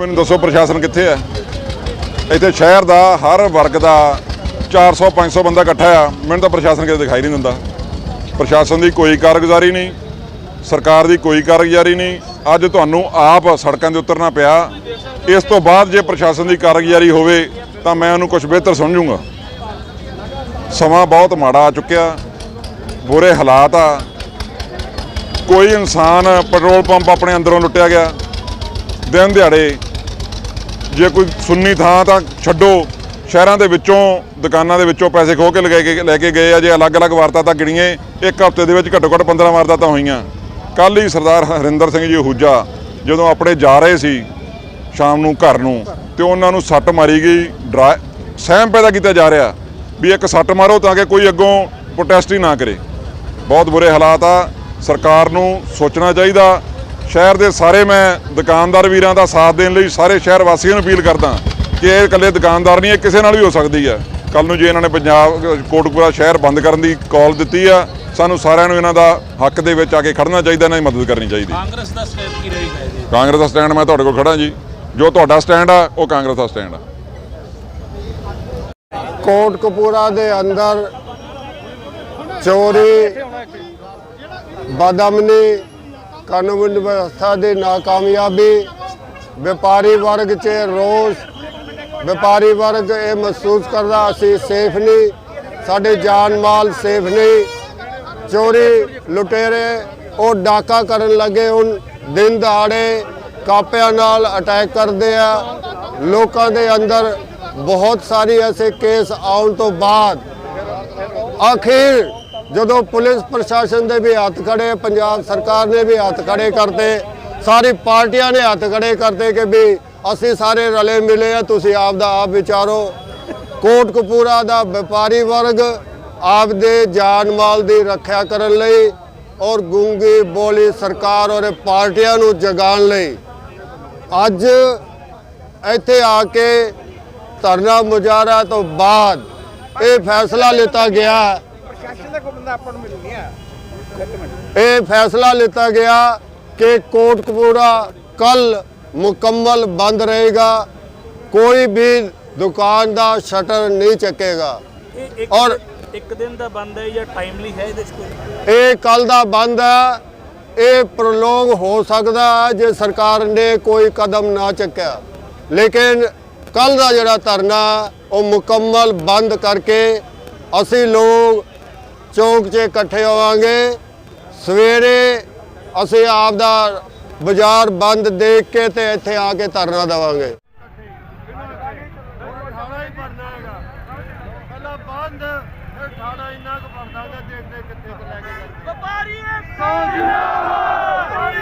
ਮੈਨੂੰ ਦੱਸੋ ਪ੍ਰਸ਼ਾਸਨ ਕਿੱਥੇ ਹੈ? ਇੱਥੇ ਸ਼ਹਿਰ ਦਾ, ਹਰ ਵਰਗ ਦਾ 400 500 ਬੰਦਾ ਇਕੱਠਾ ਆ। ਮੈਨੂੰ ਤਾਂ ਪ੍ਰਸ਼ਾਸਨ ਕਿਤੇ ਦਿਖਾਈ ਨਹੀਂ ਦਿੰਦਾ। ਪ੍ਰਸ਼ਾਸਨ ਦੀ ਕੋਈ ਕਾਰਗੁਜ਼ਾਰੀ ਨਹੀਂ, ਸਰਕਾਰ ਦੀ ਕੋਈ ਕਾਰਗੁਜ਼ਾਰੀ ਨਹੀਂ। ਅੱਜ ਤੁਹਾਨੂੰ ਆਪ ਸੜਕਾਂ ਤੇ ਉਤਰਨਾ ਪਿਆ। ਇਸ ਤੋਂ ਬਾਅਦ ਜੇ ਪ੍ਰਸ਼ਾਸਨ ਦੀ ਕਾਰਗੁਜ਼ਾਰੀ ਹੋਵੇ, ਤਾਂ ਮੈਂ ਉਹਨੂੰ ਕੁਝ ਬਿਹਤਰ ਸਮਝੂੰਗਾ। ਸਮਾਂ ਬਹੁਤ ਮਾੜਾ ਆ ਚੁੱਕਿਆ। ਬੁਰੇ ਹਾਲਾਤ ਆ। ਕੋਈ ਇਨਸਾਨ ਪੈਟਰੋਲ ਪੰਪ ਆਪਣੇ ਅੰਦਰੋਂ ਲੁੱਟਿਆ ਗਿਆ। ਦਿਨ ਦਿਹਾੜੇ ਜੇ ਕੋਈ ਸੁੰਨੀ ਥਾਂ ਤਾਂ ਛੱਡੋ। ਸ਼ਹਿਰਾਂ ਦੇ ਵਿੱਚੋਂ, ਦੁਕਾਨਾਂ ਦੇ ਵਿੱਚੋਂ ਪੈਸੇ ਖੋਹ ਕੇ ਲਗਾ ਕੇ ਲੈ ਕੇ ਗਏ ਆ ਜੇ ਅਲੱਗ-ਅਲੱਗ ਵਾਰਦਾਤਾਂ ਗਿਣੀਏ, ਇੱਕ ਹਫ਼ਤੇ ਦੇ ਵਿੱਚ ਘੱਟੋ ਘੱਟ 15 ਵਾਰਦਾਤਾਂ ਹੋਈਆਂ। ਕੱਲ ਹੀ ਸਰਦਾਰ ਹਰਿੰਦਰ ਸਿੰਘ ਜੀ ਹੂਜਾ ਜਦੋਂ ਆਪਣੇ ਜਾ ਰਹੇ ਸੀ ਸ਼ਾਮ ਨੂੰ ਘਰ ਨੂੰ, ਤੇ ਉਹਨਾਂ ਨੂੰ ਸੱਟ ਮਾਰੀ ਗਈ, ਡਰਾ ਸਹਿਮ ਪੈਦਾ ਕੀਤਾ ਜਾ ਰਿਹਾ ਵੀ ਇੱਕ ਸੱਟ ਮਾਰੋ ਤਾਂ ਕਿ ਕੋਈ ਅੱਗੋਂ ਪ੍ਰੋਟੈਸਟ ਹੀ ਨਾ ਕਰੇ। ਬਹੁਤ ਬੁਰੇ ਹਾਲਾਤ ਆ। ਸਰਕਾਰ ਨੂੰ ਸੋਚਣਾ ਚਾਹੀਦਾ ਸ਼ਹਿਰ ਦੇ ਸਾਰੇ ਮੈਂ ਦੁਕਾਨਦਾਰ ਵੀਰਾਂ ਦਾ ਸਾਥ ਦੇਣ ਲਈ ਸਾਰੇ ਸ਼ਹਿਰ ਵਾਸੀਆਂ ਨੂੰ ਅਪੀਲ ਕਰਦਾ ਕਿ ਇਹ ਇਕੱਲੇ ਦੁਕਾਨਦਾਰ ਨਹੀਂ ਇਹ ਕਿਸੇ ਨਾਲ ਵੀ ਹੋ ਸਕਦੀ ਆ ਕੱਲ ਨੂੰ ਜੇ ਇਹਨਾਂ ਨੇ ਪੰਜਾਬ ਕੋਟਕਪੂਰਾ ਸ਼ਹਿਰ ਬੰਦ ਕਰਨ ਦੀ ਕਾਲ ਦਿੱਤੀ ਆ ਸਾਨੂੰ ਸਾਰਿਆਂ ਨੂੰ ਇਹਨਾਂ ਦਾ ਹੱਕ ਦੇ ਵਿੱਚ ਆ ਕੇ ਖੜਨਾ ਚਾਹੀਦਾ ਇਹਨਾਂ ਦੀ ਮਦਦ ਕਰਨੀ ਚਾਹੀਦੀ। ਕਾਂਗਰਸ ਦਾ ਸਟੈਪ ਕੀ ਰਹੇਗਾ ਜੀ ਕਾਂਗਰਸ ਦਾ ਸਟੈਂਡ ਮੈਂ ਤੁਹਾਡੇ ਕੋਲ ਖੜਾ ਜੀ। ਜੋ ਤੁਹਾਡਾ ਸਟੈਂਡ ਆ ਉਹ ਕਾਂਗਰਸ ਦਾ ਸਟੈਂਡ ਆ। ਕੋਟਕਪੂਰਾ ਦੇ ਅੰਦਰ ਚੋਰੀ ਬਦਅਮਨੀ ਕਾਨੂੰਨ ਵਿਵਸਥਾ ਦੀ ਨਾਕਾਮਯਾਬੀ, ਵਪਾਰੀ ਵਰਗ 'ਚ ਰੋਸ, ਵਪਾਰੀ ਵਰਗ ਇਹ ਮਹਿਸੂਸ ਕਰਦਾ, ਅਸੀਂ ਸੇਫ ਨਹੀਂ, ਸਾਡੇ ਜਾਨ ਮਾਲ ਸੇਫ ਨਹੀਂ। ਚੋਰੀ, ਲੁਟੇਰੇ, ਉਹ ਡਾਕਾ ਕਰਨ ਲੱਗੇ ਹੁਣ, ਦਿਨ ਦਹਾੜੇ ਕਾਪਿਆਂ ਨਾਲ ਅਟੈਕ ਕਰਦੇ ਆ। ਲੋਕਾਂ ਦੇ ਅੰਦਰ ਬਹੁਤ ਸਾਰੇ ਐਸੇ ਕੇਸ ਆਉਣ ਤੋਂ ਬਾਅਦ। ਆਖਿਰ ਜਦੋਂ ਪੁਲਿਸ ਪ੍ਰਸ਼ਾਸਨ ਦੇ ਵੀ ਹੱਥ ਖੜੇ, ਪੰਜਾਬ ਸਰਕਾਰ ਨੇ ਵੀ ਹੱਥ ਖੜੇ ਕਰਤੇ, ਸਾਰੀ ਪਾਰਟੀਆਂ ਨੇ ਹੱਥ ਖੜੇ ਕਰਤੇ ਕਿ ਵੀ ਅਸੀਂ ਸਾਰੇ ਰਲੇ ਮਿਲੇ ਆ, ਤੁਸੀਂ ਆਪ ਦਾ ਆਪ ਵਿਚਾਰੋ। ਕੋਟ ਕਪੂਰਾ ਦਾ ਵਪਾਰੀ ਵਰਗ ਆਪ ਦੇ ਜਾਨ ਮਾਲ ਦੀ ਰੱਖਿਆ ਕਰਨ ਲਈ ਔਰ ਗੂੰਗੀ ਬੋਲੀ ਸਰਕਾਰ ਔਰ ਪਾਰਟੀਆਂ ਨੂੰ ਜਗਾਉਣ ਲਈ। ਅੱਜ ਇੱਥੇ ਆ ਕੇ ਧਰਨਾ ਮੁਜ਼ਾਹਰਾ ਤੋਂ ਬਾਅਦ ਇਹ ਫੈਸਲਾ ਲਿੱਤਾ ਗਿਆ ਇਹ ਫੈਸਲਾ ਲਿੱਤਾ ਗਿਆ ਕਿ ਕੋਟਕਪੂਰਾ ਕੱਲ ਮੁਕੰਮਲ ਬੰਦ ਰਹੇਗਾ ਕੋਈ ਵੀ ਦੁਕਾਨ ਦਾ ਸ਼ਟਰ ਨਹੀਂ ਚੱਕੇਗਾ। ਔਰ- ਇੱਕ ਦਿਨ ਦਾ ਬੰਦ ਹੈ ਜਾਂ ਟਾਈਮਲੀ ਹੈ ਇਹਦੇ 'ਚ ਕੋਈ? ਇਹ ਕੱਲ ਦਾ ਬੰਦ ਹੈ। ਇਹ ਪ੍ਰੋਲੋਂਗ ਹੋ ਸਕਦਾ ਹੈ ਜੇ ਸਰਕਾਰ ਨੇ ਕੋਈ ਕਦਮ ਨਾ ਚੱਕਿਆ। ਲੇਕਿਨ ਕੱਲ ਦਾ ਜਿਹੜਾ ਧਰਨਾ ਉਹ ਮੁਕੰਮਲ ਬੰਦ ਕਰਕੇ ਅਸੀਂ ਲੋਕ ਚੌਂਕ 'ਚ ਇਕੱਠੇ ਹੋਵਾਂਗੇ। ਸਵੇਰੇ ਅਸੀਂ ਆਪ ਦਾ ਬਾਜ਼ਾਰ ਬੰਦ ਦੇਖ ਕੇ ਤੇ ਇੱਥੇ ਆ ਕੇ ਧਰਨਾ ਦੇਵਾਂਗੇ। ਠਾਣਾ ਹੀ ਭਰਨਾ ਹੈਗਾ ਪਹਿਲਾਂ ਬੰਦ ਫਿਰ ਠਾਣਾ ਇੰਨਾ ਕੁ ਭਰਦਾ ਕਿ ਦੇਖਦੇ ਕਿੱਥੇ ਕੁ ਲੈ ਕੇ ਜਾਂਦੇ ਵਪਾਰੀ ਜਿੰਦਾਬਾਦ!